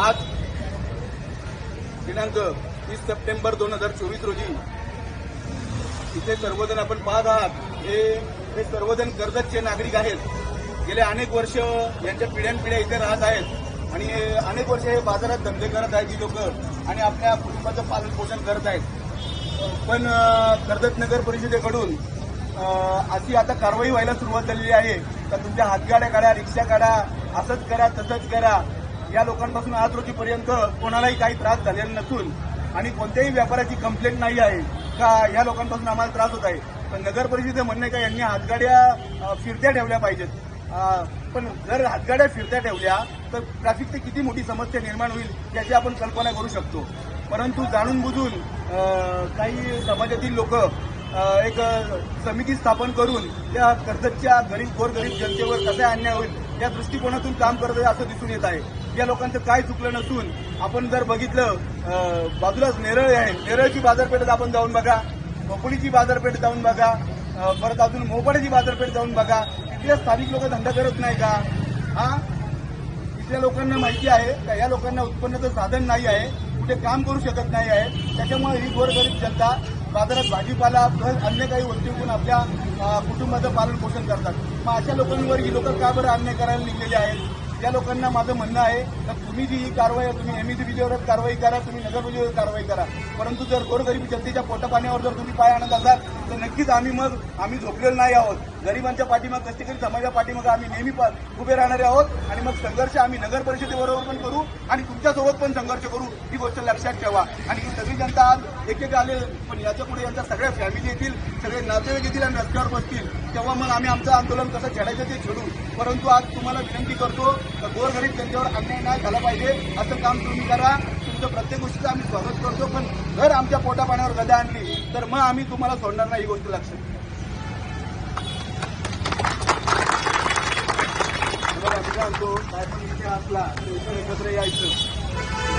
आज दिनांक तीस सप्टेंबर दोन हजार चोवीस रोजी इथे सर्वजण आपण पाहत आहात. हे हे सर्वजण कर्जतचे नागरिक आहेत. गेले अनेक वर्ष यांच्या पिढ्यानपिढ्या इथे राहत आहेत. आणि हे अनेक वर्ष हे बाजारात धंदे करत आहेत ही लोक आणि आपल्या कुटुंबाचं पालन पोषण करत आहेत. पण कर्जत नगर परिषदेकडून अशी आता कारवाई व्हायला सुरुवात झालेली आहे. तर तुमच्या हातगाड्या काढा रिक्षा काढा असंच करा तसंच करा. या लोकांपासून आज रोजीपर्यंत कोणालाही काही त्रास झालेला नसून आणि कोणत्याही व्यापाराची कंप्लेंट नाही आहे का या लोकांपासून आम्हाला त्रास होत आहे? पण नगर परिषदेचं म्हणणं आहे का यांनी हातगाड्या फिरत्या ठेवल्या पाहिजेत. पण जर हातगाड्या फिरत्या ठेवल्या तर ट्रॅफिकची किती मोठी समस्या निर्माण होईल याची आपण कल्पना करू शकतो. परंतु जाणून बुजून काही समाजातील लोक एक समिती स्थापन करून त्या कर्जतच्या गरीब गोरगरीब जनतेवर कसा अन्याय होईल या दृष्टिकोनातून काम करत आहे असं दिसून येत आहे. या लोकांचं काय चुकलं नसून आपण जर बघितलं बाजूलाच नेरळ आहे. नेरळची बाजारपेठेत आपण जाऊन बघा. खोपोलीची बाजारपेठ जाऊन बघा. परत अजून मोपाड्याची बाजारपेठ जाऊन बघा. तिथले स्थानिक लोक धंदा करत नाही का? हा? इथल्या लोकांना माहिती आहे का? या लोकांना उत्पन्नाचं साधन नाही आहे. कुठे काम करू शकत नाही आहे. त्याच्यामुळे ही गोरगरीब जनता बाजारात भाजीपाला प्लस अन्य काही वस्तू विकून आपल्या कुटुंबाचं पालन पोषण करतात. मग अशा लोकांवर ही लोक का बरं अन्याय करायला निघलेले आहेत? या लोकांना माझं म्हणणं आहे तर तुम्ही जी ही कारवाई तुम्ही एमईसीबीच्यावर कारवाई करा तुम्ही नगरपालिकेवर कारवाई करा. परंतु जर गोरगरीब जनतेच्या पोटापाण्यावर जर तुम्ही पाय आणत असाल तर नक्कीच आम्ही मग आम्ही झोपलेलो नाही आहोत. गरिबांच्या पाठीमाग कष्टकरी समाजा पाठीमाग आम्ही नेहमी उभे राहणारे आहोत आणि मग संघर्ष आम्ही नगर परिषदेबरोबर पण करू आणि तुमच्यासोबत पण संघर्ष करू. ही गोष्ट लक्षात ठेवा. आणि ही सगळी जनता आज एक एक आले पण याच्यापुढे यांच्या सगळ्या फॅमिली येतील सगळे नातेवाईक येतील आणि रस्त्यावर बसतील. तेव्हा मग आम्ही आमचं आंदोलन कसं छेडायचं ते छेडू परंतु आज तुम्हाला विनंती करतो तर गोरगरीब जनतेवर अन्याय नाही झाला पाहिजे असं काम तुम्ही करा. तुमचं प्रत्येक गोष्टीचं आम्ही स्वागत करतो पण जर आमच्या पोटापाण्यावर गदा आणली तर मग आम्ही तुम्हाला सोडणार नाही ही गोष्ट लक्षात ठेवा. असला तर एकत्र यायचं